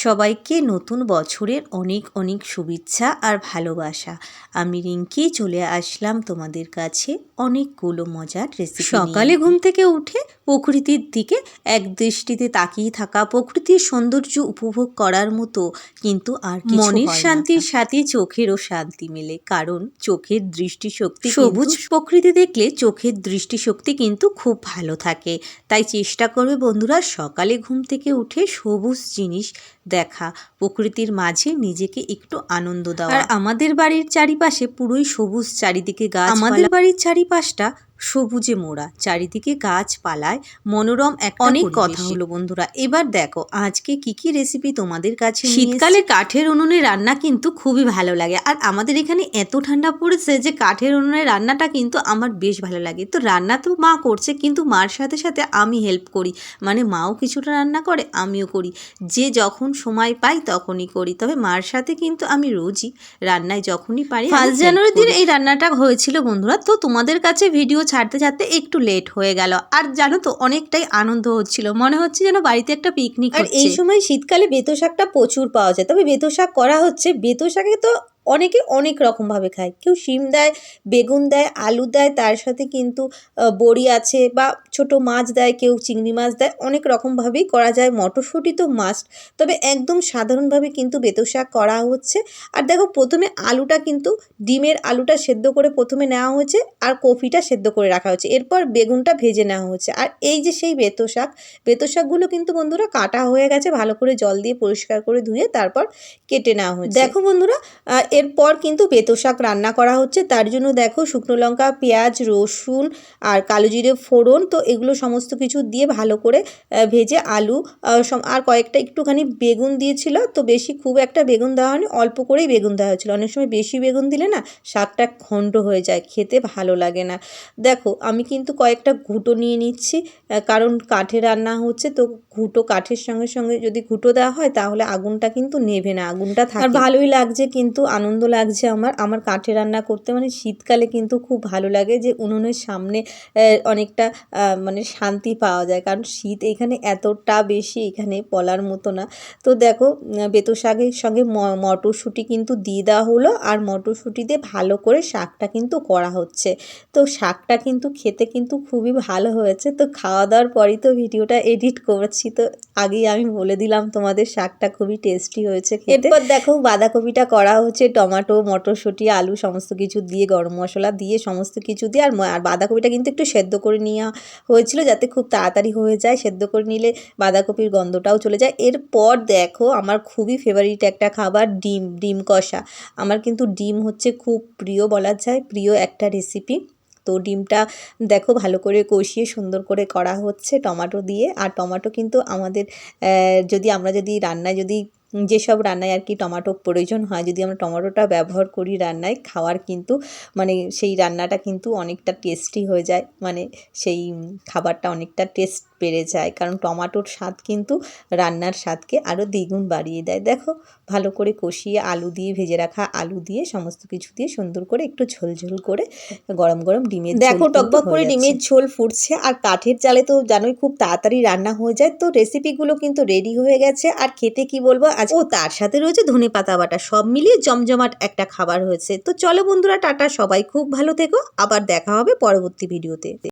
সবাইকে নতুন বছরের অনেক অনেক শুভেচ্ছা আর ভালোবাসা। আমি রিঙ্কি চলে আসলাম তোমাদের কাছে অনেকগুলো মজার রেসিপি সকালে ঘুম থেকে উঠে প্রকৃতির দিকে এক দৃষ্টিতে তাকিয়ে থাকা প্রকৃতির সৌন্দর্য উপভোগ করার মতো কিন্তু আর মনের শান্তির সাথে চোখেরও শান্তি মেলে কারণ চোখের দৃষ্টিশক্তি সবুজ প্রকৃতি দেখলে চোখের দৃষ্টিশক্তি কিন্তু খুব ভালো থাকে। তাই চেষ্টা করবে বন্ধুরা সকালে ঘুম থেকে উঠে সবুজ জিনিস দেখা প্রকৃতির মাঝে নিজেকে একটু আনন্দ দেওয়া। আর আমাদের বাড়ির চারিপাশে পুরোই সবুজ চারিদিকে গাছ আমাদের বাড়ির চারিপাশটা সবুজে মোড়া চারিদিকে গাছপালায় মনোরম এক অনেক কথা হলো বন্ধুরা। এবার দেখো আজকে কি কি রেসিপি তোমাদের কাছে শীতকালে কাঠের উনুনে রান্না কিন্তু খুবই ভালো লাগে। আর আমাদের এখানে এত ঠান্ডা পড়েছে যে কাঠের উনুনে রান্নাটা কিন্তু আমার বেশ ভালো লাগে। তো রান্না তো মা করছে কিন্তু মার সাথে সাথে আমি হেল্প করি। মানে মাও কিছুটা রান্না করে আমিও করি। যে যখন সময় পাই তখনই করি। তবে মার সাথে কিন্তু আমি রোজই রান্নায় যখনই পারি ফার্স্ট জানুয়ারির দিন এই রান্নাটা হয়েছিল বন্ধুরা। তো তোমাদের কাছে ভিডিও ছাড়তে ছাড়তে একটু লেট হয়ে গেল। আর জানো তো অনেকটাই আনন্দ হচ্ছিল। মনে হচ্ছে যেন বাড়িতে একটা পিকনিক আর এই সময় শীতকালে বেতো শাকটা প্রচুর পাওয়া যায়। তবে বেতো শাক করা হচ্ছে বেতো শাকে তো অনেকে অনেক রকমভাবে খায়। কেউ শিম দেয়, বেগুন দেয়, আলু দেয়, তার সাথে কিন্তু বড়ি আছে বা ছোট মাছ দেয়, কেউ চিংড়ি মাছ দেয়, অনেক রকমভাবেই করা যায়। মটরশুঁটি তো মাস্ট তবে একদম সাধারণভাবে কিন্তু বেতো শাক করা হচ্ছে। আর দেখো, প্রথমে আলুটা কিন্তু, ডিমের আলুটা সেদ্ধ করে প্রথমে নেওয়া হয়েছে আর কফিটা সেদ্ধ করে রাখা হয়েছে। এরপর বেগুনটা ভেজে নেওয়া হচ্ছে। আর এই যে সেই বেতো শাক বেতো শাকগুলো কিন্তু বন্ধুরা কাটা হয়ে গেছে, ভালো করে জল দিয়ে পরিষ্কার করে ধুয়ে তারপর কেটে নেওয়া হয়েছে। দেখো বন্ধুরা এরপর কিন্তু বেতো শাক রান্না করা হচ্ছে। তার জন্য দেখো শুকনো লঙ্কা পেঁয়াজ রসুন আর কালো জিরে ফোড়ন তো এগুলো সমস্ত কিছু দিয়ে ভালো করে ভেজে আলু আর কয়েকটা একটুখানি বেগুন দিয়েছিল। তো বেশি খুব একটা বেগুন দেওয়া হয়নি অল্প করেই বেগুন দেওয়া হয়েছিল। অনেক সময় বেশি বেগুন দিলে না শাকটা খণ্ড হয়ে যায় খেতে ভালো লাগে না। দেখো আমি কিন্তু কয়েকটা ঘুঁটো নিয়ে নিচ্ছি কারণ কাঠে রান্না হচ্ছে তো ঘুঁটো কাঠের সঙ্গে সঙ্গে যদি ঘুঁটো দেওয়া হয় তাহলে আগুনটা কিন্তু নেভে না আগুনটা থাকে। আর ভালোই লাগছে কিন্তু আনন্দ লাগছে আমার। আমার কাঠে রান্না করতে মানে শীতকালে কিন্তু খুব ভালো লাগে যে উনুনের সামনে অনেকটা মানে শান্তি পাওয়া যায়। কারণ শীত এখানে এতটা বেশি এখানে বলার মতো না। তো দেখো বেতো শাকের সঙ্গে মটরশুঁটি কিন্তু দিয়ে দেওয়া হলো আর মটরশুঁটি দিয়ে ভালো করে শাকটা কিন্তু করা হচ্ছে। তো শাকটা কিন্তু খেতে কিন্তু খুবই ভালো হয়েছে। তো খাওয়া দাওয়ার পরই তো ভিডিওটা এডিট করছি। তো আগেই আমি বলে দিলাম তোমাদের শাকটা খুবই টেস্টি হয়েছে এরপর দেখো বাঁধাকপিটা করা হচ্ছে টমেটো, মটরশুঁটি, আলু, সমস্ত কিছু দিয়ে, গরম মশলা দিয়ে, সমস্ত কিছু দিয়ে, আর আর বাঁধাকপিটা কিন্তু একটু সেদ্ধ করে নেওয়া হয়েছিল যাতে খুব তাড়াতাড়ি হয়ে যায়। সেদ্ধ করে নিলে বাঁধাকপির গন্ধটাও চলে যায়। এরপর দেখো আমার খুবই ফেভারিট একটা খাবার ডিম ডিম কষা। আমার কিন্তু ডিম হচ্ছে খুব প্রিয় বলা যায়, প্রিয় একটা রেসিপি তো ডিমটা দেখো ভালো করে কষিয়ে সুন্দর করে করা হচ্ছে টমেটো দিয়ে। আর টমেটো কিন্তু আমাদের যদি আমরা যদি রান্নায় যদি যেসব রান্নায় আর কি টমেটো প্রয়োজন হয় যদি আমরা টমেটোটা ব্যবহার করি রান্নায় খাওয়ার কিন্তু মানে সেই রান্নাটা কিন্তু অনেকটা টেস্টি হয়ে যায় মানে সেই খাবারটা অনেকটা টেস্ট বেড়ে যায়। কারণ টমেটোর স্বাদ কিন্তু রান্নার স্বাদকে আরও দ্বিগুণ বাড়িয়ে দেয়। দেখো ভালো করে কষিয়ে আলু দিয়ে ভেজে রাখা আলু দিয়ে সমস্ত কিছু দিয়ে সুন্দর করে একটু ঝোল ঝোল করে গরম গরম ডিমের দেখো টকবক করে ডিমের ঝোল ফুটছে আর কাঠের জালে তো জানোই খুব তাড়াতাড়ি রান্না হয়ে যায়। তো রেসিপিগুলো কিন্তু রেডি হয়ে গেছে। আর খেতে কি বলব? আজ ও তার সাথে রয়েছে ধনে পাতা, বাটা, সব মিলিয়ে জমজমাট একটা খাবার হয়েছে। তো চলো বন্ধুরা, টাটা, সবাই খুব ভালো থেকো। আবার দেখা হবে পরবর্তী ভিডিওতে